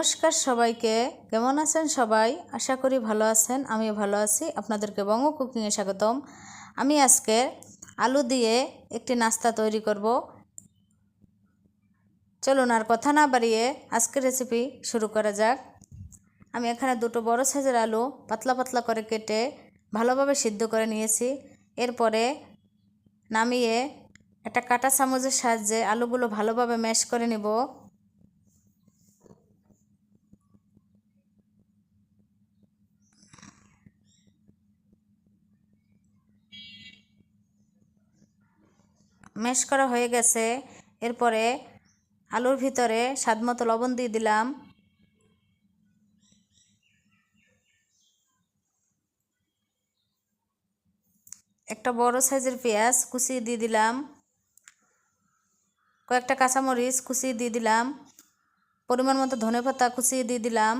নমস্কার সবাইকে। কেমন আছেন সবাই? আশা করি ভালো আছেন আমি ভালো আছি। আপনাদেরকে বঙ্গ কুকিংয়ে স্বাগতম। আমি আজকে আলু দিয়ে একটি নাস্তা তৈরি করব। চলুন আর কথা না বাড়িয়ে আজকের রেসিপি শুরু করা যাক। আমি এখানে দুটো বড় সাইজের আলু পাতলা পাতলা করে কেটে ভালোভাবে সিদ্ধ করে নিয়েছি। এরপরে নামিয়ে একটা কাটা চামচের সাহায্যে আলুগুলো ভালোভাবে ম্যাশ করে নেব। ম্যাশ করা হয়ে গেছে। এরপরে আলুর ভিতরে স্বাদমতো লবণ দিয়ে দিলাম। একটা বড় সাইজের পেঁয়াজ কুচিয়ে দিয়ে দিলাম। কয়েকটা কাঁচামরিচ কুচিয়ে দিয়ে দিলাম। পরিমাণ মতো ধনে পাতা কুচিয়ে দিয়ে দিলাম।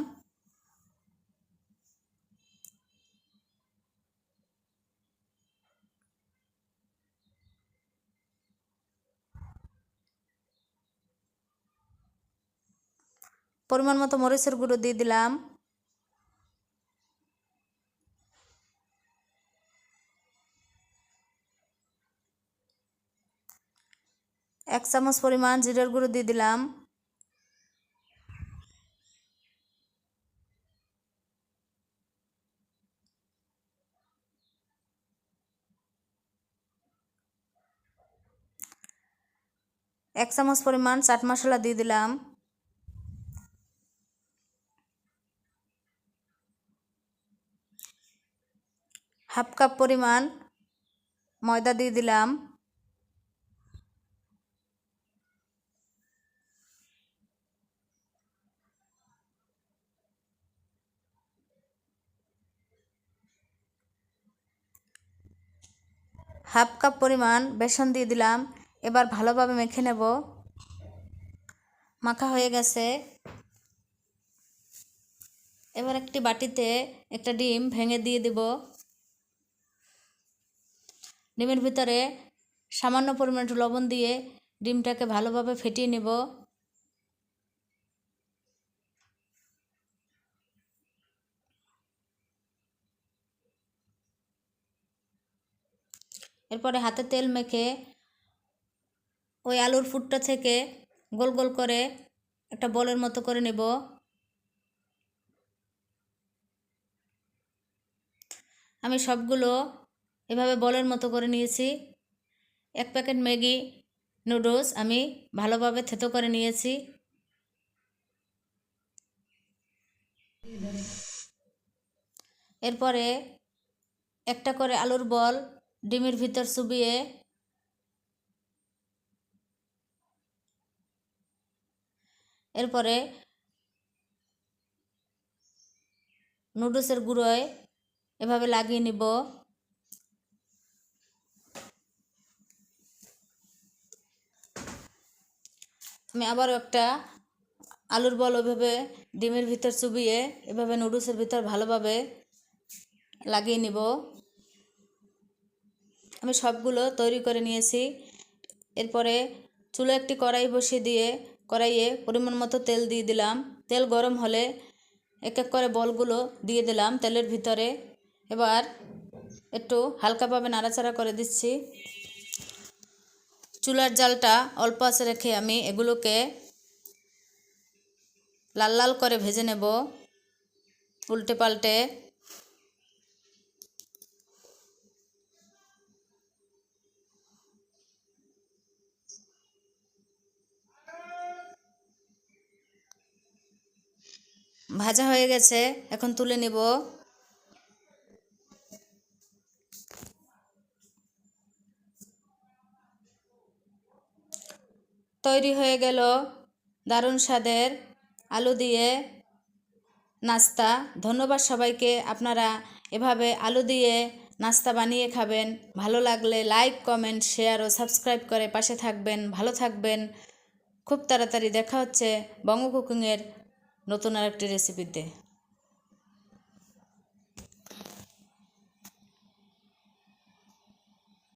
পরিমাণ মতো মরিচের গুঁড়ো দিয়ে দিলাম। এক চামচ পরিমাণ জিরের গুঁড়ো দিয়ে দিলাম। এক চামচ পরিমাণ চাট মশলা দিয়ে দিলাম। হাফ কাপ পরিমাণ ময়দা দিয়ে দিলাম। হাফ কাপ পরিমাণ বেসন দিয়ে দিলাম। এবার ভালোভাবে মেখে নেব। মাখা হয়ে গেছে। এবার একটি বাটিতে একটা ডিম ভেঙে দিয়ে দেব। ডিমের ভিতরে সামান্য পরিমাণ একটু লবণ দিয়ে ডিমটাকে ভালোভাবে ফেটিয়ে নেব। এরপরে হাতে তেল মেখে ওই আলুর ফুটটা থেকে গোল গোল করে একটা বলের মতো করে নেব। আমি সবগুলো এভাবে বলের মতো করে নিয়েছি। এক প্যাকেট ম্যাগি নুডলস আমি ভালোভাবে থেতো করে নিয়েছি। এরপরে একটা করে আলুর বল ডিমের ভিতর চুবিয়ে এরপরে নুডলসের গুঁড়োয় এভাবে লাগিয়ে নিব। আমি আবারও একটা আলুর বল ওইভাবে ডিমের ভিতর চুবিয়ে, এভাবে নুডলসের ভিতর ভালোভাবে লাগিয়ে নিব। আমি সবগুলো তৈরি করে নিয়েছি। এরপরে চুলো একটি কড়াই বসিয়ে দিয়ে, কড়াইয়ে পরিমাণ মতো তেল দিয়ে দিলাম। তেল গরম হলে এক এক করে বলগুলো দিয়ে দিলাম তেলের ভিতরে। এবার একটু হালকাভাবে নাড়াচাড়া করে দিচ্ছি। চুলার জালটা অল্প আছে রেখে আমি এগুলোকে লাল লাল করে ভেজে নেব। উল্টে পাল্টে। ভাজা হয়ে গেছে, এখন তুলে নেব। তৈরি হয়ে গেল দারুণ স্বাদের আলু দিয়ে নাস্তা। ধন্যবাদ সবাইকে। আপনারা এভাবে আলু দিয়ে নাস্তা বানিয়ে খাবেন। ভালো লাগলে লাইক, কমেন্ট, শেয়ার ও সাবস্ক্রাইব করে পাশে থাকবেন। ভালো থাকবেন। খুব তাড়াতাড়ি দেখা হচ্ছে বঙ্গ কুকিংয়ের নতুন আরেকটি রেসিপিতে।